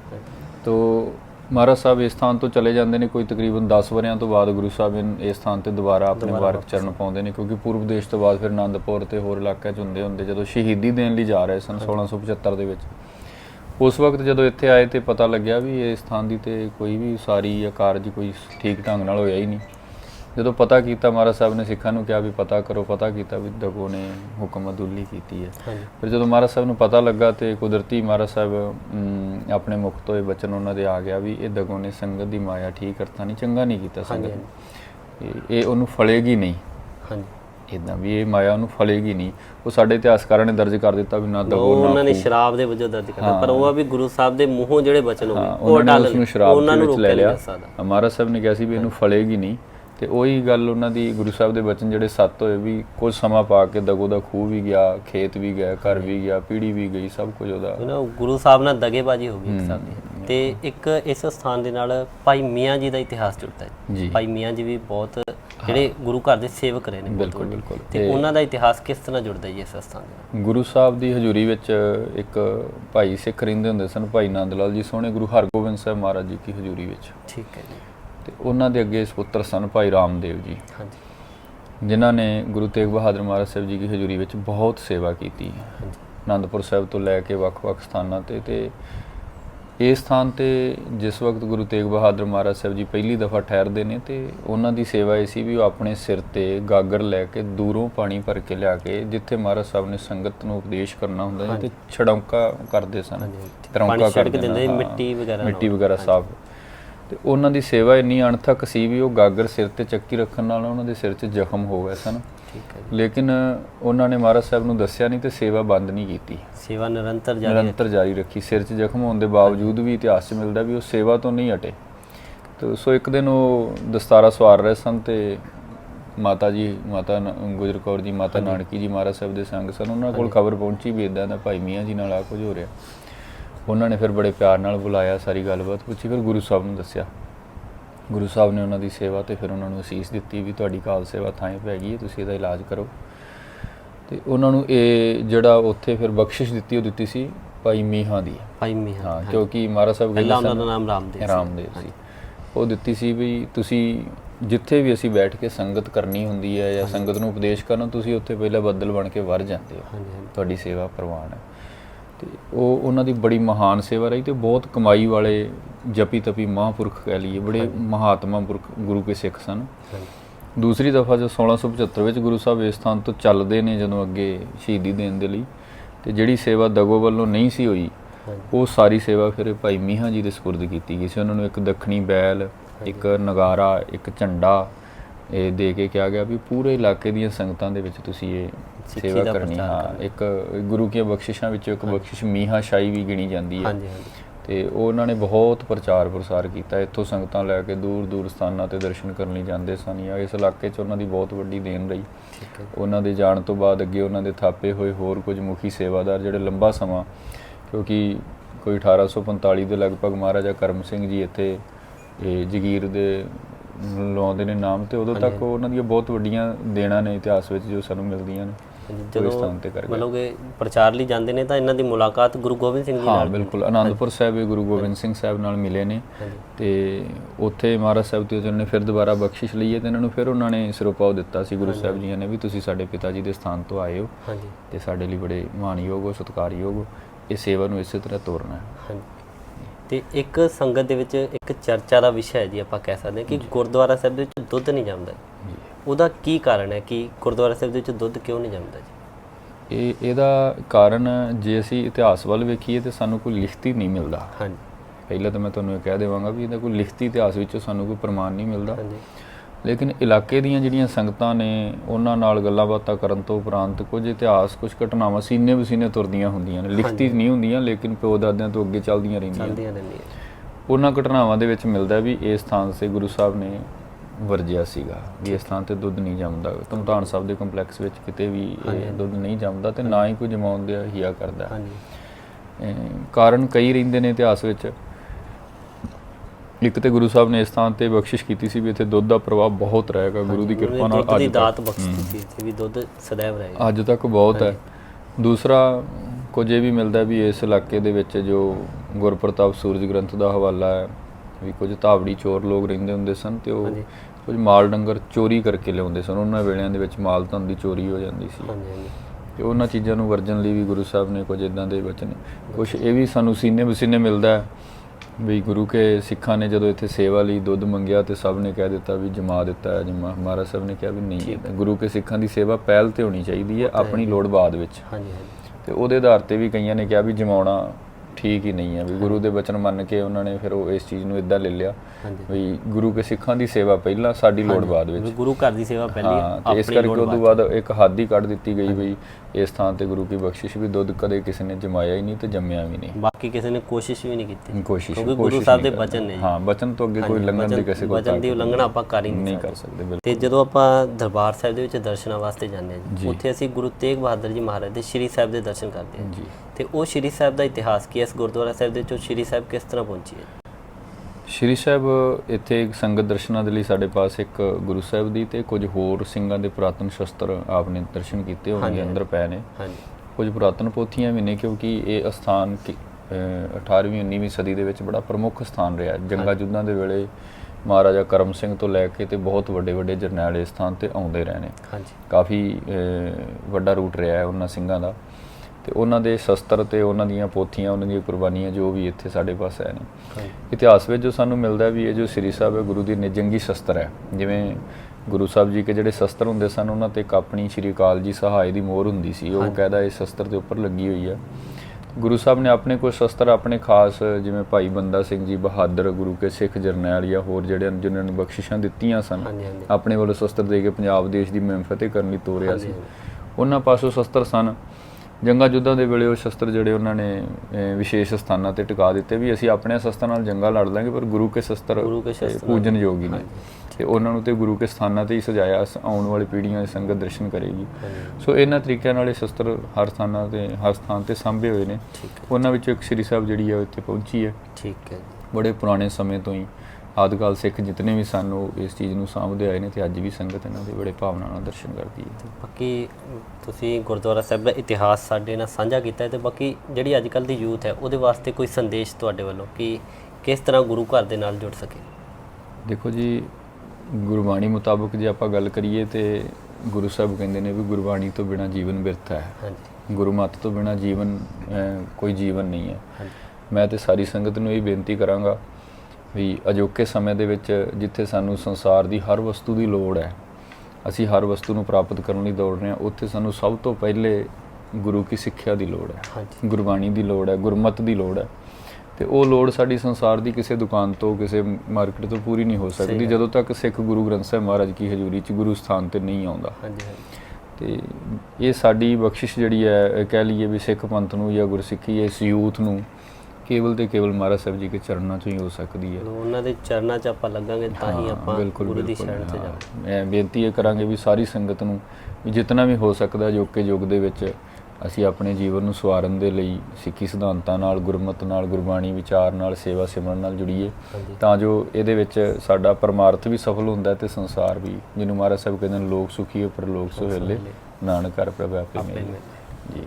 ਤੋ ਮਹਾਰਾਜ ਸਾਹਿਬ ਇਸ ਥਾਂ ਤੋਂ ਚਲੇ ਜਾਂਦੇ ਨੇ ਕੋਈ ਤਕਰੀਬਨ 10 ਵਰਿਆਂ ਤੋਂ ਬਾਅਦ ਗੁਰੂ ਸਾਹਿਬ ਇਸ ਥਾਂ ਤੇ ਦੁਬਾਰਾ ਆਪਣੇ ਵਾਰਕ ਚਰਨ ਪਾਉਂਦੇ ਨੇ ਕਿਉਂਕਿ ਪੂਰਬ ਦੇਸ਼ ਤੋਂ ਬਾਅਦ ਫਿਰ ਆਨੰਦਪੁਰ ਤੇ ਹੋਰ ਇਲਾਕਿਆਂ 'ਚ ਹੁੰਦੇ ਹੁੰਦੇ ਜਦੋਂ ਸ਼ਹੀਦੀ ਦੇਣ ਲਈ ਜਾ ਰਹੇ ਸਨ 1675 ਦੇ ਵਿੱਚ। ਉਸ ਵਕਤ ਜਦੋਂ ਇੱਥੇ ਆਏ ਤੇ ਪਤਾ ਲੱਗਿਆ ਵੀ ਇਸ ਥਾਂ ਦੀ ਤੇ ਕੋਈ ਵੀ ਸਾਰੀ ਜਾਂ ਕਾਰਜ ਕੋਈ ਠੀਕ ਢੰਗ ਨਾਲ ਹੋਇਆ ਹੀ ਨਹੀਂ। ਜਦੋਂ ਪਤਾ ਕੀਤਾ ਮਹਾਰਾਜ ਸਾਹਿਬ ਨੇ ਸਿੱਖਾਂ ਨੂੰ ਕਿਹਾ ਵੀ ਪਤਾ ਕਰੋ ਪਤਾ ਕੀਤਾ ਵੀ ਦਗੋ ਨੇ ਹੁਕਮ ਅਦੁੱਲੀ ਕੀਤੀ ਹੈ। ਫਿਰ ਜਦੋਂ ਮਹਾਰਾਜ ਸਾਹਿਬ ਨੂੰ ਪਤਾ ਲੱਗਾ ਤੇ ਕੁਦਰਤੀ ਮਹਾਰਾਜ ਸਾਹਿਬ ਆਪਣੇ ਮੁਖ ਤੋਂ ਇਹ ਬਚਨ ਉਹਨਾਂ ਦੇ ਆ ਗਿਆ ਵੀ ਇਹ ਦਗੋ ਨੇ ਸੰਗਤ ਦੀ ਮਾਇਆ ਠੀਕ ਅਰਥਾਂ ਨਹੀਂ ਚੰਗਾ ਨਹੀਂ ਕੀਤਾ ਸੰਗਤ। ਇਹ- ਉਹਨੂੰ ਫਲੇਗੀ ਨਹੀਂ। ਹਾਂਜੀ। ਇਦਾਂ ਵੀ ਇਹ ਮਾਇਆ ਉਹਨੂੰ ਫਲੇਗੀ ਨਹੀਂ। ਉਹ ਸਾਡੇ ਇਤਿਹਾਸਕਾਰਾਂ ਨੇ ਦਰਜ ਕਰ ਦਿੱਤਾ ਵੀ ਨਾ ਦਗੋ ਨਾ ਉਹਨਾਂ ਨੇ। ਸ਼ਰਾਬ ਦੇ ਵਜੋਂ ਦਰਜ ਕਰਤਾ ਪਰ ਉਹ ਆ ਵੀ ਗੁਰੂ ਸਾਹਿਬ ਦੇ ਮੂੰਹੋਂ ਜਿਹੜੇ ਬਚਨ ਹੋ ਹਾਂ, ਗਏ ਉਹ ਉਹਨਾਂ ਡਾਲ ਨੇ ਸ਼ਰਾਬ ਵਿੱਚ ਲੈ ਲਿਆ। ਮਹਾਰਾਜ ਸਾਹਿਬ ਨੇ ਕਿਹਾ ਸੀ ਵੀ ਇਹਨੂੰ ਫਲੇਗੀ ਨਹੀਂ। ਤੇ ਉਹੀ ਗੱਲ ਉਹਨਾਂ ਦੀ ਗੁਰੂ ਸਾਹਿਬ ਦੇ ਬਚਨ ਜਿਹੜੇ ਸੱਤ ਹੋਏ ਵੀ ਕੁਝ ਸਮਾਂ ਪਾ ਕੇ ਦਗੋ ਦਾ ਖੂਹ ਵੀ ਗਿਆ ਖੇਤ ਵੀ ਗਿਆ ਘਰ ਵੀ ਗਿਆ ਪੀੜੀ ਵੀ ਗਈ ਸਭ ਕੁਝ ਉਹਦਾ। Know, ਗੁਰੂ ਸਾਹਿਬ ਨਾਲ ਦਗੇਬਾਜੀ ਹੋ ਗਈ ਇੱਕ ਹਿਸਾਬ ਦੀ। ਤੇ ਇੱਕ ਇਸ ਸਥਾਨ ਦੇ ਨਾਲ ਭਾਈ ਮੀਆਂ ਜੀ ਦਾ ਇਤਿਹਾਸ ਜੁੜਦਾ ਹੈ। ਭਾਈ ਮੀਆਂ ਜੀ ਵੀ ਬਹੁਤ ਜਿਹੜੇ ਗੁਰੂ ਘਰ ਦੇ ਸੇਵਕ ਰਹੇ ਨੇ ਬਿਲਕੁਲ। ਬਿਲਕੁਲ। ਤੇ ਉਹਨਾਂ ਦਾ ਇਤਿਹਾਸ ਕਿਸ ਤਰ੍ਹਾਂ ਜੁੜਦਾ ਜੀ ਇਸ ਸਥਾਨ ਦੇ ਨਾਲ? ਗੁਰੂ ਸਾਹਿਬ ਦੀ ਹਜ਼ੂਰੀ ਵਿੱਚ ਇੱਕ ਭਾਈ ਸਿੱਖ ਰਹਿੰਦੇ ਹੁੰਦੇ ਸਨ ਭਾਈ ਨੰਦ ਲਾਲ ਜੀ ਸੋਹਣੇ ਗੁਰੂ ਹਰਗੋਬਿੰਦ ਸਾਹਿਬ ਮਹਾਰਾਜ ਜੀ ਦੀ ਹਜ਼ੂਰੀ ਵਿੱਚ। ਠੀਕ ਹੈ ਜੀ। ਤੇ ਉਹਨਾਂ ਦੇ ਅੱਗੇ ਸੁਪੁੱਤਰ ਸਨ ਭਾਈ ਰਾਮਦੇਵ ਜੀ। ਹਾਂਜੀ। ਜਿਨ੍ਹਾਂ ਨੇ ਗੁਰੂ ਤੇਗ ਬਹਾਦਰ ਮਹਾਰਾਜ ਸਾਹਿਬ ਜੀ ਦੀ ਹਜ਼ੂਰੀ ਵਿੱਚ ਬਹੁਤ ਸੇਵਾ ਕੀਤੀ। ਹਾਂਜੀ। ਆਨੰਦਪੁਰ ਸਾਹਿਬ ਤੋਂ ਲੈ ਕੇ ਵੱਖ-ਵੱਖ ਸਥਾਨਾਂ ਤੇ ਤੇ ਇਸ ਸਥਾਨ ਤੇ ਜਿਸ ਵਕਤ ਗੁਰੂ ਤੇਗ ਬਹਾਦਰ ਮਹਾਰਾਜ ਸਾਹਿਬ ਜੀ ਪਹਿਲੀ ਦਫਾ ਠਹਿਰਦੇ ਨੇ ਤੇ ਉਹਨਾਂ ਦੀ ਸੇਵਾ ਇਹ ਸੀ ਵੀ ਉਹ ਆਪਣੇ ਸਿਰ ਤੇ ਗਾਗਰ ਲੈ ਕੇ ਦੂਰੋਂ ਪਾਣੀ ਭਰ ਕੇ ਲਿਆ ਕੇ ਜਿੱਥੇ ਮਹਾਰਾਜ ਸਾਹਿਬ ਨੇ ਸੰਗਤ ਨੂੰ ਉਪਦੇਸ਼ ਕਰਨਾ ਹੁੰਦਾ ਸੀ ਤੇ ਛੜੌਂਕਾ ਕਰਦੇ ਸਨ। ਤਰੌਂਕਾ ਕਰਦੇ ਦਿੰਦੇ ਮਿੱਟੀ ਵਗੈਰਾ। ਮਿੱਟੀ ਵਗੈਰਾ ਸਾਫ਼ ਤੇ ਉਹਨਾਂ ਦੀ ਸੇਵਾ ਇੰਨੀ ਅਣਥੱਕ ਸੀ ਵੀ ਉਹ ਗਾਗਰ ਸਿਰ ਤੇ ਚੱਕੀ ਰੱਖਣ ਨਾਲ ਉਹਨਾਂ ਦੇ ਸਿਰ 'ਚ ਜ਼ਖਮ ਹੋ ਗਏ ਸਨ। ਲੇਕਿਨ ਉਹਨਾਂ ਨੇ ਮਹਾਰਾਜ ਸਾਹਿਬ ਨੂੰ ਦੱਸਿਆ ਨਹੀਂ ਤੇ ਸੇਵਾ ਬੰਦ ਨਹੀਂ ਕੀਤੀ। ਸੇਵਾ ਨਿਰੰਤਰ ਜਾਰੀ ਨਿਰੰਤਰ ਜਾਰੀ ਰੱਖੀ। ਸਿਰ 'ਚ ਜ਼ਖਮ ਹੋਣ ਦੇ ਬਾਵਜੂਦ ਵੀ ਇਤਿਹਾਸ 'ਚ ਮਿਲਦਾ ਵੀ ਉਹ ਸੇਵਾ ਤੋਂ ਨਹੀਂ ਹਟੇ। ਤੇ ਸੋ ਇੱਕ ਦਿਨ ਉਹ ਦਸਤਾਰਾ ਸਵਾਰ ਰਹੇ ਸਨ ਤੇ ਮਾਤਾ ਜੀ ਮਾਤਾ ਗੁਜਰ ਕੌਰ ਜੀ ਮਾਤਾ ਨਾਨਕੀ ਜੀ ਮਹਾਰਾਜ ਸਾਹਿਬ ਦੇ ਸੰਗ ਸਨ। ਉਹਨਾਂ ਕੋਲ ਖਬਰ ਪਹੁੰਚੀ ਵੀ ਇਦਾਂ ਦਾ ਭਾਈ ਮੀਆਂ ਜੀ ਨਾਲ ਆ ਕੁਝ ਹੋ ਰਿਹਾ। ਉਹਨਾਂ ਨੇ ਫਿਰ ਬੜੇ ਪਿਆਰ ਨਾਲ ਬੁਲਾਇਆ ਸਾਰੀ ਗੱਲਬਾਤ ਪੁੱਛੀ ਫਿਰ ਗੁਰੂ ਸਾਹਿਬ ਨੂੰ ਦੱਸਿਆ। ਗੁਰੂ ਸਾਹਿਬ ਨੇ ਉਹਨਾਂ ਦੀ ਸੇਵਾ ਤੇ ਫਿਰ ਉਹਨਾਂ ਨੂੰ ਅਸੀਸ ਦਿੱਤੀ ਵੀ ਤੁਹਾਡੀ ਕਾਲ ਸੇਵਾ ਥਾਂ ਪੈ ਗਈ ਹੈ ਤੁਸੀਂ ਇਹਦਾ ਇਲਾਜ ਕਰੋ। ਤੇ ਉਹਨਾਂ ਨੂੰ ਇਹ ਜਿਹੜਾ ਉੱਥੇ ਫਿਰ ਬਖਸ਼ਿਸ਼ ਦਿੱਤੀ ਉਹ ਦਿੱਤੀ ਸੀ ਭਾਈ ਮੀਹਾਂ ਦੀ। ਭਾਈ ਮੀਆਂ ਹਾਂ ਕਿਉਂਕਿ ਮਹਾਰਾਜ ਸਾਹਿਬ ਕਹਿੰਦੇ ਉਹਨਾਂ ਦਾ ਨਾਮ ਰਾਮਦੇਵ ਸੀ। ਰਾਮਦੇਵ ਸੀ। ਉਹ ਦਿੱਤੀ ਸੀ ਵੀ ਤੁਸੀਂ ਜਿੱਥੇ ਵੀ ਅਸੀਂ ਬੈਠ ਕੇ ਸੰਗਤ ਕਰਨੀ ਹੁੰਦੀ ਹੈ ਜਾਂ ਸੰਗਤ ਨੂੰ ਉਪਦੇਸ਼ ਕਰਨਾ ਤੁਸੀਂ ਉੱਥੇ ਪਹਿਲਾਂ ਬੱਦਲ ਬਣ ਕੇ ਵਰ ਜਾਂਦੇ ਹੋ। ਤੁਹਾਡੀ ਸੇਵਾ ਪ੍ਰਵਾਨ ਹੈ। ਤੇ ਉਹ ਉਹਨਾਂ ਦੀ ਬੜੀ ਮਹਾਨ ਸੇਵਾ ਰਹੀ ਤੇ ਬਹੁਤ ਕਮਾਈ ਵਾਲੇ ਜਪੀ ਤਪੀ ਮਹਾਂਪੁਰਖ ਕਹਿ ਲਈਏ ਬੜੇ ਮਹਾਤਮਾ ਪੁਰਖ ਗੁਰੂ ਕੇ ਸਿੱਖ ਸਨ। ਦੂਸਰੀ ਦਫਾ ਜੋ 1675 ਵਿੱਚ ਗੁਰੂ ਸਾਹਿਬ ਇਸ ਥਾਂ ਤੋਂ ਚੱਲਦੇ ਨੇ ਜਦੋਂ ਅੱਗੇ ਸ਼ਹੀਦੀ ਦੇਣ ਦੇ ਲਈ ਤੇ ਜਿਹੜੀ ਸੇਵਾ ਦਗੋ ਵੱਲੋਂ ਨਹੀਂ ਸੀ ਹੋਈ ਉਹ ਸਾਰੀ ਸੇਵਾ ਫਿਰ ਭਾਈ ਮੀਹਾਂ ਜੀ ਦੇ ਸਪੁਰਦ ਕੀਤੀ ਗਈ ਸੀ। ਉਹਨਾਂ ਨੂੰ ਇੱਕ ਦੱਖਣੀ ਬੈਲ ਇੱਕ ਨਗਾਰਾ ਇੱਕ ਝੰਡਾ ਇਹ ਦੇ ਕੇ ਕਿਹਾ ਗਿਆ ਵੀ ਪੂਰੇ ਇਲਾਕੇ ਦੀਆਂ ਸੰਗਤਾਂ ਦੇ ਵਿੱਚ ਤੁਸੀਂ ਇਹ ਸਿੱਖੀ ਸੇਵਾ ਦਾ ਕਰਨੀ ਪ੍ਰਚਾਰ ਹਾਂ ਇੱਕ ਗੁਰੂ ਕੀ ਬਖਸ਼ਿਸ਼ਾਂ ਵਿੱਚੋਂ ਇੱਕ ਬਖਸ਼ਿਸ਼ ਮੀਹਾਂ ਸ਼ਾਹੀ ਵੀ ਗਿਣੀ ਜਾਂਦੀ ਹੈ। ਹਾਂਜੀ ਹਾਂਜੀ। ਤੇ ਉਹ ਉਹਨਾਂ ਨੇ ਬਹੁਤ ਪ੍ਰਚਾਰ ਪ੍ਰਸਾਰ ਕੀਤਾ। ਇੱਥੋਂ ਸੰਗਤਾਂ ਲੈ ਕੇ ਦੂਰ ਦੂਰ ਸਥਾਨਾਂ ਤੇ ਦਰਸ਼ਨ ਕਰਨ ਲਈ ਜਾਂਦੇ ਸਨ ਜਾਂ ਇਸ ਇਲਾਕੇ 'ਚ ਉਹਨਾਂ ਦੀ ਬਹੁਤ ਵੱਡੀ ਦੇਣ ਰਹੀ। ਉਹਨਾਂ ਦੇ ਜਾਣ ਤੋਂ ਬਾਅਦ ਅੱਗੇ ਉਹਨਾਂ ਦੇ ਥਾਪੇ ਹੋਏ ਹੋਰ ਕੁਝ ਮੁਖੀ ਸੇਵਾਦਾਰ ਜਿਹੜੇ ਲੰਬਾ ਸਮਾਂ ਕਿਉਂਕਿ ਕੋਈ 1845 ਦੇ ਲਗਭਗ ਮਹਾਰਾਜਾ ਕਰਮ ਸਿੰਘ ਜੀ ਇੱਥੇ ਇਹ ਜਗੀਰ ਦੇ ਲਾਉਂਦੇ ਨੇ ਨਾਮ ਤੇ ਉਦੋਂ ਤੱਕ ਉਹਨਾਂ ਦੀਆਂ ਬਹੁਤ ਵੱਡੀਆਂ ਦੇਣਾ ਨੇ ਇਤਿਹਾਸ ਵਿੱਚ ਜੋ ਸਾਨੂੰ ਮਿਲਦੀਆਂ ਨੇ। ਹਾਂਜੀ, ਉਹ ਇਸ ਸਥਾਨ ਤੇ ਕਰ ਗਏ ਮਤਲਬ ਕਿ ਪ੍ਰਚਾਰ ਲਈ ਜਾਂਦੇ ਨੇ ਤਾਂ ਇਹਨਾਂ ਦੀ ਮੁਲਾਕਾਤ ਗੁਰੂ ਗੋਬਿੰਦ ਸਿੰਘ ਜੀ ਹਾਂ ਨਾਲ। ਬਿਲਕੁਲ। ਆਨੰਦਪੁਰ ਸਾਹਿਬ ਇਹ ਗੁਰੂ ਗੋਬਿੰਦ ਸਿੰਘ ਸਾਹਿਬ ਨਾਲ ਮਿਲੇ ਨੇ ਹਾਂਜੀ। ਤੇ ਉੱਥੇ ਮਹਾਰਾਜ ਸਾਹਿਬ ਤੇ ਉਹਨਾਂ ਨੇ ਫਿਰ ਦੁਬਾਰਾ ਬਖਸ਼ਿਸ਼ ਲਈ ਹੈ ਤੇ ਇਹਨਾਂ ਨੂੰ ਫਿਰ ਉਹਨਾਂ ਨੇ ਸਿਰੋਪਾਓ ਦਿੱਤਾ ਸੀ ਗੁਰੂ ਸਾਹਿਬ ਜੀ ਨੇ ਵੀ ਤੁਸੀਂ ਸਾਡੇ ਪਿਤਾ ਜੀ ਦੇ ਸਥਾਨ ਤੋਂ ਆਏ ਹੋ ਹਾਂਜੀ। ਤੇ ਸਾਡੇ ਲਈ ਬੜੇ ਮਾਣਯੋਗ ਹੋ ਸਤਿਕਾਰਯੋਗ ਹੋ। ਇਹ ਸੇਵਾ ਨੂੰ ਇਸੇ ਤਰ੍ਹਾਂ ਤੋਰਨਾ ਹੈ। ਹਾਂਜੀ। ਤੇ ਇੱਕ ਸੰਗਤ ਦੇ ਵਿੱਚ ਇੱਕ ਚਰਚਾ ਦਾ ਵਿਸ਼ਾ ਹੈ ਜੀ ਆਪਾਂ ਕਹਿ ਸਕਦੇ ਹਾਂ ਕਿ ਗੁਰਦੁਆਰਾ ਸਾਹਿਬ ਦੇ ਵਿੱਚ ਦੁੱਧ ਨਹੀਂ ਜੰਮਦਾ। ਜੀ। ਉਹਦਾ ਕੀ ਕਾਰਨ ਹੈ ਕਿ ਗੁਰਦੁਆਰਾ ਸਾਹਿਬ ਦੇ ਵਿੱਚ ਦੁੱਧ ਕਿਉਂ ਨਹੀਂ ਜੰਮਦਾ ਜੀ? ਇਹ ਇਹਦਾ ਕਾਰਨ ਜੇ ਅਸੀਂ ਇਤਿਹਾਸ ਵੱਲ ਵੇਖੀਏ ਤੇ ਸਾਨੂੰ ਕੋਈ ਲਿਖਤੀ ਨਹੀਂ ਮਿਲਦਾ। ਹਾਂਜੀ। ਪਹਿਲਾਂ ਤਾਂ ਮੈਂ ਤੁਹਾਨੂੰ ਇਹ ਕਹਿ ਦੇਵਾਂਗਾ ਵੀ ਇਹਦਾ ਕੋਈ ਲਿਖਤੀ ਇਤਿਹਾਸ ਵਿੱਚੋਂ ਸਾਨੂੰ ਕੋਈ ਪ੍ਰਮਾਣ ਨਹੀਂ ਮਿਲਦਾ। ਹਾਂਜੀ। ਲੇਕਿਨ ਇਲਾਕੇ ਦੀਆਂ ਜਿਹੜੀਆਂ ਸੰਗਤਾਂ ਨੇ ਉਹਨਾਂ ਨਾਲ ਗੱਲਾਂ ਬਾਤਾਂ ਕਰਨ ਤੋਂ ਉਪਰੰਤ ਕੁਝ ਇਤਿਹਾਸ ਕੁਝ ਘਟਨਾਵਾਂ ਸੀਨੇ ਵਸੀਨੇ ਤੁਰਦੀਆਂ ਹੁੰਦੀਆਂ ਨੇ। ਲਿਖਤੀ ਨਹੀਂ ਹੁੰਦੀਆਂ ਲੇਕਿਨ ਪਿਓ ਦਾਦਿਆਂ ਤੋਂ ਅੱਗੇ ਚੱਲਦੀਆਂ ਰਹਿੰਦੀਆਂ ਚੱਲਦੀਆਂ ਰਹਿੰਦੀਆਂ ਉਹਨਾਂ ਘਟਨਾਵਾਂ ਦੇ ਵਿੱਚ ਮਿਲਦਾ ਵੀ ਇਸ ਸਥਾਨ ਸੇ ਗੁਰੂ ਸਾਹਿਬ ਨੇ ਵਰਜਿਆ ਸੀਗਾ ਵੀ ਇਸ ਥਾਂ ਤੇ ਦੁੱਧ ਨਹੀਂ ਜੰਮਦਾ। ਧਮਧਾਨ ਸਾਹਿਬ ਦੇ ਕੰਪਲੈਕਸ ਵਿੱਚ ਕਿਤੇ ਵੀ ਇਹ ਦੁੱਧ ਨਹੀਂ ਜੰਮਦਾ ਤੇ ਨਾ ਹੀ ਕੋਈ ਜਮਾਉਣ ਦੇ ਹਿਆ ਕਰਦਾ। ਹਾਂਜੀ। ਕਾਰਨ ਕਈ ਰਹਿੰਦੇ ਨੇ ਇਤਿਹਾਸ ਵਿੱਚ। ਇੱਕ ਤੇ ਗੁਰੂ ਸਾਹਿਬ ਨੇ ਇਸ ਥਾਂ ਤੇ ਬਖਸ਼ਿਸ਼ ਕੀਤੀ ਸੀ ਵੀ ਇੱਥੇ ਦੁੱਧ ਦਾ ਪ੍ਰਵਾਹ ਬਹੁਤ ਰਹੇਗਾ ਗੁਰੂ ਦੀ ਕਿਰਪਾ ਨਾਲ ਦੁੱਧ ਦੀ ਅੱਜ ਦਾਤ ਤੱਕ। ਬਖਸ਼ ਦਿੱਤੀ ਸੀ ਵੀ ਦੁੱਧ ਸदैव ਰਹੇਗਾ ਅੱਜ ਤੱਕ ਬਹੁਤ ਹੈ। ਦੂਸਰਾ ਕੁਝ ਇਹ ਵੀ ਮਿਲਦਾ ਵੀ ਇਸ ਇਲਾਕੇ ਦੇ ਵਿੱਚ ਜੋ ਗੁਰਪ੍ਰਤਾਪ ਸੂਰਜ ਗ੍ਰੰਥ ਦਾ ਹਵਾਲਾ ਹੈ ਵੀ ਕੁਝ ਧਾਵੜੀ ਚੋਰ ਲੋਕ ਰਹਿੰਦੇ ਹੁੰਦੇ ਸਨ ਤੇ ਉਹ। ਕੁਝ ਮਾਲ ਡੰਗਰ ਚੋਰੀ ਕਰਕੇ ਲਿਆਉਂਦੇ ਸਨ। ਉਹਨਾਂ ਵੇਲਿਆਂ ਦੇ ਵਿੱਚ ਮਾਲ ਧਨ ਦੀ ਚੋਰੀ ਹੋ ਜਾਂਦੀ ਸੀ। ਹਾਂਜੀ ਹਾਂਜੀ। ਤੇ ਉਹਨਾਂ ਚੀਜ਼ਾਂ ਨੂੰ ਵਰਜਨ ਲਈ ਵੀ ਗੁਰੂ ਸਾਹਿਬ ਨੇ ਕੁਝ ਇਦਾਂ ਦੇ ਬਚਨ ਕੁਝ ਇਹ ਵੀ ਸਾਨੂੰ ਸੀਨੇ ਬਸੀਨੇ ਮਿਲਦਾ ਹੈ ਵੀ ਗੁਰੂ ਕੇ ਸਿੱਖਾਂ ਨੇ ਜਦੋਂ ਇੱਥੇ ਸੇਵਾ ਲਈ ਦੁੱਧ ਮੰਗਿਆ ਤੇ ਸਭ ਨੇ ਕਹਿ ਦਿੱਤਾ ਵੀ ਜਮਾ ਦਿੱਤਾ ਹੈ ਜਮਾ। ਮਹਾਰਾਜ ਸਾਹਿਬ ਨੇ ਕਿਹਾ ਵੀ ਨਹੀਂ ਗੁਰੂ ਕੇ ਸਿੱਖਾਂ ਦੀ ਸੇਵਾ ਪਹਿਲ ਤੇ ਹੋਣੀ ਚਾਹੀਦੀ ਹੈ ਆਪਣੀ ਲੋੜ ਬਾਅਦ ਵਿੱਚ। ਹਾਂਜੀ ਹਾਂਜੀ। ਤੇ ਉਹਦੇ ਆਧਾਰ ਤੇ ਵੀ ਕਈਆਂ ਨੇ ਕਿਹਾ ਵੀ ਜਮਾਉਣਾ ਠੀਕ ਹੀ ਨਹੀਂ ਹੈ ਵੀ ਗੁਰੂ ਦੇ ਬਚਨ ਮੰਨ ਕੇ ਉਹਨਾਂ ਨੇ ਫਿਰ ਉਹ ਇਸ ਚੀਜ਼ ਨੂੰ ਇਦਾਂ ਲੈ ਲਿਆ ਵੀ ਗੁਰੂ ਕੇ ਸਿੱਖਾਂ ਦੀ ਸੇਵਾ ਪਹਿਲਾਂ ਸਾਡੀ ਲੋੜ ਬਾਅਦ ਵਿੱਚ। ਗੁਰੂ ਘਰ ਦੀ ਸੇਵਾ ਪਹਿਲੀ ਤੇ ਇਸ ਕਰਕੇ ਉਦੋਂ ਬਾਅਦ ਇੱਕ ਹੱਦ ਕੱਢ ਦਿੱਤੀ ਗਈ ਵੀ ਇਸ ਥਾਂ ਤੇ ਗੁਰੂ ਕੀ ਬਖਸ਼ਿਸ਼ ਵੀ ਦੁੱਧ ਕਦੇ ਕਿਸੇ ਨੇ ਜਮਾਇਆ ਹੀ ਨਹੀਂ ਤੇ ਜੰਮਿਆ ਵੀ ਨਹੀਂ। ਬਾਕੀ ਕਿਸੇ ਨੇ ਕੋਸ਼ਿਸ਼ ਵੀ ਨਹੀਂ ਕੀਤੀ। ਕੋਸ਼ਿਸ਼ ਕਿਉਂਕਿ ਗੁਰੂ ਸਾਹਿਬ ਦੇ। ਬਚਨ ਨੇ। ਹਾਂ ਬਚਨ ਤੋਂ ਅੱਗੇ ਕੋਈ ਲੰਘਣ ਦੀ ਕਿਸੇ ਕੋਲ ਵਚਨ ਦੀ ਉਲੰਘਣਾ ਆਪਾਂ ਕਰ ਹੀ ਨਹੀਂ ਕਰ ਸਕਦੇ ਬਿਲਕੁਲ। ਤੇ ਜਦੋਂ ਆਪਾਂ ਦਰਬਾਰ ਸਾਹਿਬ ਦੇ ਵਿੱਚ ਦਰਸ਼ਨਾਂ ਵਾਸਤੇ ਜਾਂਦੇ ਹਾਂ। ਉੱਥੇ ਅਸੀਂ ਗੁਰੂ ਤੇਗ ਬਹਾਦਰ ਜੀ ਮਹਾਰਾਜ ਦੇ ਸ਼੍ਰੀ ਸਾਹਿਬ ਦੇ ਦਰਸ਼ਨ ਕਰਦੇ ਹਾਂ ਜੀ। ਤੇ ਉਹ ਸ਼੍ਰੀ ਸਾਹਿਬ ਦਾ ਇਤਿਹਾਸ ਕੀ ਇਸ ਗੁਰਦੁਆਰਾ ਸਾਹਿਬ ਦੇ ਵਿੱਚੋਂ ਸ਼੍ਰੀ ਸਾਹਿਬ ਕਿਸ ਤਰ੍ਹਾਂ ਪਹੁੰਚੀ? ਹੈ ਸ਼੍ਰੀ ਸਾਹਿਬ ਇੱਥੇ ਇੱਕ ਸੰਗਤ ਦਰਸ਼ਨਾਂ ਦੇ ਲਈ ਸਾਡੇ ਪਾਸ ਇੱਕ ਗੁਰੂ ਸਾਹਿਬ ਦੀ ਤੇ ਕੁਝ ਹੋਰ ਸਿੰਘਾਂ ਦੇ ਪੁਰਾਤਨ ਸ਼ਸਤਰ ਆਪਨੇ ਦਰਸ਼ਨ ਕੀਤੇ ਹੋਣਗੇ ਅੰਦਰ ਪਏ ਨੇ। ਹਾਂਜੀ। ਕੁਝ ਪੁਰਾਤਨ ਪੋਥੀਆਂ ਵੀ ਨੇ ਕਿਉਂਕਿ ਇਹ ਅਹ 18ਵੀਂ 19ਵੀਂ ਸਦੀ ਦੇ ਵਿੱਚ ਬੜਾ ਪ੍ਰਮੁੱਖ ਸਥਾਨ ਰਿਹਾ। ਜੰਗਾਂ ਜੁੱਧਾਂ ਦੇ ਵੇਲੇ ਮਹਾਰਾਜਾ ਕਰਮ ਸਿੰਘ ਤੋਂ ਲੈ ਕੇ ਤੇ ਬਹੁਤ ਵੱਡੇ ਵੱਡੇ ਜਰਨੈਲ ਇਸ ਸਥਾਨ ਤੇ ਆਉਂਦੇ ਰਹੇ ਨੇ। ਹਾਂਜੀ। ਕਾਫੀ ਵੱਡਾ ਰੂਟ ਰਿਹਾ ਹੈ ਉਹਨਾਂ ਸਿੰਘਾਂ ਦਾ। ਤੇ ਉਹਨਾਂ ਦੇ ਸ਼ਸਤਰ ਤੇ ਉਹਨਾਂ ਦੀਆਂ ਪੋਥੀਆਂ ਉਹਨਾਂ ਦੀਆਂ ਕੁਰਬਾਨੀਆਂ ਜੋ ਵੀ ਇੱਥੇ ਸਾਡੇ ਪਾਸ ਹੈ ਨੇ। ਇਤਿਹਾਸ ਵਿੱਚ ਜੋ ਸਾਨੂੰ ਮਿਲਦਾ ਵੀ ਇਹ ਜੋ ਸ੍ਰੀ ਸਾਹਿਬ ਹੈ ਗੁਰੂ ਦੀ ਨਿਜੰਗੀ ਸ਼ਸਤਰ ਹੈ। ਜਿਵੇਂ ਗੁਰੂ ਸਾਹਿਬ ਜੀ ਕੇ ਜਿਹੜੇ ਸ਼ਸਤਰ ਹੁੰਦੇ ਸਨ ਉਹਨਾਂ ਤੇ ਇੱਕ ਆਪਣੀ ਸ੍ਰੀ ਅਕਾਲ ਜੀ ਸਹਾਇ ਦੀ ਮੋਹਰ ਹੁੰਦੀ ਸੀ। ਉਹ ਕਹਿੰਦਾ ਇਸ ਸ਼ਸਤਰ ਦੇ ਉੱਪਰ ਲੱਗੀ ਹੋਈ ਹੈ। ਗੁਰੂ ਸਾਹਿਬ ਨੇ ਆਪਣੇ ਕੋਈ ਸ਼ਸਤਰ ਆਪਣੇ ਖਾਸ ਜਿਵੇਂ ਭਾਈ ਬੰਦਾ ਸਿੰਘ ਜੀ ਬਹਾਦਰ ਗੁਰੂ ਕੇ ਸਿੱਖ ਜਰਨੈਲ ਜਾਂ ਹੋਰ ਜਿਹੜੇ ਜਿਨ੍ਹਾਂ ਨੂੰ ਬਖਸ਼ਿਸ਼ਾਂ ਦਿੱਤੀਆਂ ਸਨ ਆਪਣੇ ਵੱਲੋਂ ਸ਼ਸਤਰ ਦੇ ਕੇ ਪੰਜਾਬ ਦੇਸ਼ ਦੀ ਮੁਹਿੰਮ ਫਤਿਹ ਕਰਨ ਲਈ ਤੋਰਿਆ ਸੀ। ਉਹਨਾਂ ਪਾਸੋਂ ਸ਼ਸਤਰ ਸਨ। ਜੰਗਾਂ ਯੁੱਧਾਂ ਦੇ ਵੇਲੇ ਉਹ ਸ਼ਸਤਰ ਜਿਹੜੇ ਉਹਨਾਂ ਨੇ ਵਿਸ਼ੇਸ਼ ਸਥਾਨਾਂ ਤੇ ਟਿਕਾ ਦਿੱਤੇ ਵੀ ਅਸੀਂ ਆਪਣੇ ਸ਼ਸਤਰਾਂ ਨਾਲ ਜੰਗਾਂ ਲੜ ਲਾਂਗੇ ਪਰ ਗੁਰੂ ਕੇ ਸ਼ਸਤਰ ਪੂਜਨ ਯੋਗੀ ਨੇ। ਤੇ ਉਹਨਾਂ ਨੂੰ ਤੇ ਗੁਰੂ ਕੇ ਸਥਾਨਾਂ ਤੇ ਹੀ ਸਜਾਇਆ ਆਉਣ ਵਾਲੀ ਪੀੜ੍ਹੀਆਂ ਦੀ ਸੰਗਤ ਦਰਸ਼ਨ ਕਰੇਗੀ। ਸੋ ਇਹਨਾਂ ਤਰੀਕਿਆਂ ਨਾਲ ਇਹ ਸ਼ਸਤਰ ਹਰ ਸਥਾਨਾਂ ਤੇ ਹਰ ਸਥਾਨ ਤੇ ਸਾਂਭੇ ਹੋਏ ਨੇ। ਉਹਨਾਂ ਵਿੱਚੋਂ ਇੱਕ ਸ੍ਰੀ ਸਾਹਿਬ ਜਿਹੜੀ ਹੈ ਇੱਥੇ ਪਹੁੰਚੀ ਹੈ। ਠੀਕ ਹੈ ਬੜੇ ਪੁਰਾਣੇ ਸਮੇਂ ਤੋਂ ਹੀ। ਆਦਿਕਾਲ ਸਿੱਖ ਜਿਤਨੇ ਵੀ ਸਨ ਇਸ ਚੀਜ਼ ਨੂੰ ਸਾਂਭਦੇ ਆਏ ਨੇ ਤੇ ਅੱਜ ਵੀ ਸੰਗਤ ਇਹਨਾਂ ਦੇ ਬੜੇ ਭਾਵਨਾ ਨਾਲ ਦਰਸ਼ਨ ਕਰਦੀ ਹੈ। ਬਾਕੀ ਤੁਸੀਂ ਗੁਰਦੁਆਰਾ ਸਾਹਿਬ ਦਾ ਇਤਿਹਾਸ ਸਾਡੇ ਨਾਲ ਸਾਂਝਾ ਕੀਤਾ ਤੇ ਬਾਕੀ ਜਿਹੜੀ ਅੱਜ ਕੱਲ ਦੀ ਯੂਥ ਹੈ ਉਹਦੇ ਵਾਸਤੇ ਕੋਈ ਸੰਦੇਸ਼ ਤੁਹਾਡੇ ਵੱਲੋਂ ਕਿ ਕਿਸ ਤਰ੍ਹਾਂ ਗੁਰੂ ਘਰ ਦੇ ਨਾਲ ਜੁੜ ਸਕੇ? ਦੇਖੋ ਜੀ ਗੁਰਬਾਣੀ ਮੁਤਾਬਕ ਜੇ ਆਪਾਂ ਗੱਲ ਕਰੀਏ ਤੇ ਗੁਰੂ ਸਾਹਿਬ ਕਹਿੰਦੇ ਨੇ ਵੀ ਗੁਰਬਾਣੀ ਤੋਂ ਬਿਨਾ ਜੀਵਨ ਬਿਰਥ ਹੈ। ਹਾਂਜੀ। ਗੁਰੂ ਮੱਤ ਤੋਂ ਬਿਨਾ ਜੀਵਨ ਕੋਈ ਜੀਵਨ ਨਹੀਂ ਹੈ। ਹਾਂਜੀ। ਮੈਂ ਤੇ ਸਾਰੀ ਸੰਗਤ ਨੂੰ ਇਹ ਬੇਨਤੀ ਕਰਾਂਗਾ ਵੀ ਅਜੋਕੇ ਸਮੇਂ ਦੇ ਵਿੱਚ ਜਿੱਥੇ ਸਾਨੂੰ ਸੰਸਾਰ ਦੀ ਹਰ ਵਸਤੂ ਦੀ ਲੋੜ ਹੈ ਅਸੀਂ ਹਰ ਵਸਤੂ ਨੂੰ ਪ੍ਰਾਪਤ ਕਰਨ ਲਈ ਦੌੜ ਰਹੇ ਹਾਂ ਉੱਥੇ ਸਾਨੂੰ ਸਭ ਤੋਂ ਪਹਿਲੇ ਗੁਰੂ ਕੀ ਸਿੱਖਿਆ ਦੀ ਲੋੜ ਹੈ ਹਾਂਜੀ। ਗੁਰਬਾਣੀ ਦੀ ਲੋੜ ਹੈ ਗੁਰਮਤ ਦੀ ਲੋੜ ਹੈ। ਤੇ ਉਹ ਲੋੜ ਸਾਡੀ ਸੰਸਾਰ ਦੀ ਕਿਸੇ ਦੁਕਾਨ ਤੋਂ ਕਿਸੇ ਮਾਰਕੀਟ ਤੋਂ ਪੂਰੀ ਨਹੀਂ ਹੋ ਸਕਦੀ ਜਦੋਂ ਤੱਕ ਸਿੱਖ ਗੁਰੂ ਗ੍ਰੰਥ ਸਾਹਿਬ ਮਹਾਰਾਜ ਕੀ ਹਜ਼ੂਰੀ 'ਚ ਗੁਰੂ ਸਥਾਨ ਤੇ ਨਹੀਂ ਆਉਂਦਾ। ਹਾਂਜੀ ਹਾਂਜੀ। ਤੇ ਇਹ ਸਾਡੀ ਬਖਸ਼ਿਸ਼ ਜਿਹੜੀ ਹੈ ਕਹਿ ਲਈਏ ਵੀ ਸਿੱਖ ਪੰਥ ਨੂੰ ਜਾਂ ਗੁਰਸਿੱਖੀ ਇਸ ਯੂਥ ਨੂੰ ਕੇਵਲ ਤੇ ਕੇਵਲ ਮਹਾਰਾਜ ਸਾਹਿਬ ਜੀ ਦੇ ਚਰਨਾਂ 'ਚ ਹੀ ਹੋ ਸਕਦੀ ਹੈ। ਉਹਨਾਂ ਦੇ ਚਰਨਾਂ 'ਚ ਆਪਾਂ ਲੱਗਾਂਗੇ ਤਾਂ ਹੀ ਆਪਾਂ ਗੁਰੂ ਦੀ ਸ਼ਰਨ 'ਚ। ਜਾਵਾਂਗੇ। ਮੈਂ ਬੇਨਤੀ ਇਹ ਕਰਾਂਗੇ ਵੀ ਸਾਰੀ ਸੰਗਤ ਨੂੰ ਵੀ ਜਿੰਨਾ ਵੀ ਹੋ ਸਕਦਾ ਜੋਕੇ ਯੁੱਗ ਦੇ ਵਿੱਚ ਅਸੀਂ ਆਪਣੇ ਜੀਵਨ ਨੂੰ ਸਵਾਰਨ ਦੇ ਲਈ ਸਿੱਖੀ ਸਿਧਾਂਤਾਂ ਨਾਲ ਗੁਰਮਤ ਨਾਲ ਗੁਰਬਾਣੀ ਵਿਚਾਰ ਨਾਲ ਸੇਵਾ ਸਿਮਰਨ ਨਾਲ ਜੁੜੀਏ। ਤਾਂ ਜੋ ਇਹਦੇ ਵਿੱਚ ਸਾਡਾ ਪਰਮਾਰਥ ਵੀ ਸਫਲ ਹੁੰਦਾ ਤੇ ਸੰਸਾਰ ਵੀ ਜਿਹਨੂੰ ਮਹਾਰਾਜ ਸਾਹਿਬ ਕਹਿੰਦੇ ਨੇ ਲੋਕ ਸੁਖੀ ਪਰ ਲੋਕ ਸੁਹੇਲੇ ਨਾਨਕ ਕਰ ਪ੍ਰਭ ਆਪੇ ਮਿਲ। ਜੀ।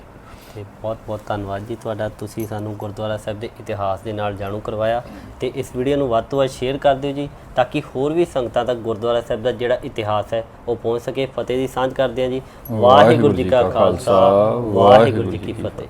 ਤੇ ਬਹੁਤ ਬਹੁਤ ਧੰਨਵਾਦ ਜੀ। ਤੁਹਾਡਾ ਤੁਸੀਂ ਸਾਨੂੰ ਗੁਰਦੁਆਰਾ ਸਾਹਿਬ ਦੇ ਇਤਿਹਾਸ ਦੇ ਨਾਲ ਜਾਣੂ ਕਰਵਾਇਆ ਤੇ ਇਸ ਵੀਡੀਓ ਨੂੰ ਵੱਧ ਤੋਂ ਵੱਧ ਸ਼ੇਅਰ ਕਰ ਦਿਓ ਜੀ ਤਾਂ ਕਿ ਹੋਰ ਵੀ ਸੰਗਤਾਂ ਤੱਕ ਗੁਰਦੁਆਰਾ ਸਾਹਿਬ ਦਾ ਜਿਹੜਾ ਇਤਿਹਾਸ ਹੈ ਉਹ ਪਹੁੰਚ ਸਕੇ ਫਤਿਹ ਦੀ ਸਾਂਝ ਕਰਦੇ ਹਾਂ ਜੀ। ਵਾਹਿਗੁਰੂ ਜੀ ਕਾ ਖਾਲਸਾ ਵਾਹਿਗੁਰੂ ਜੀ ਕੀ ਫਤਿਹ।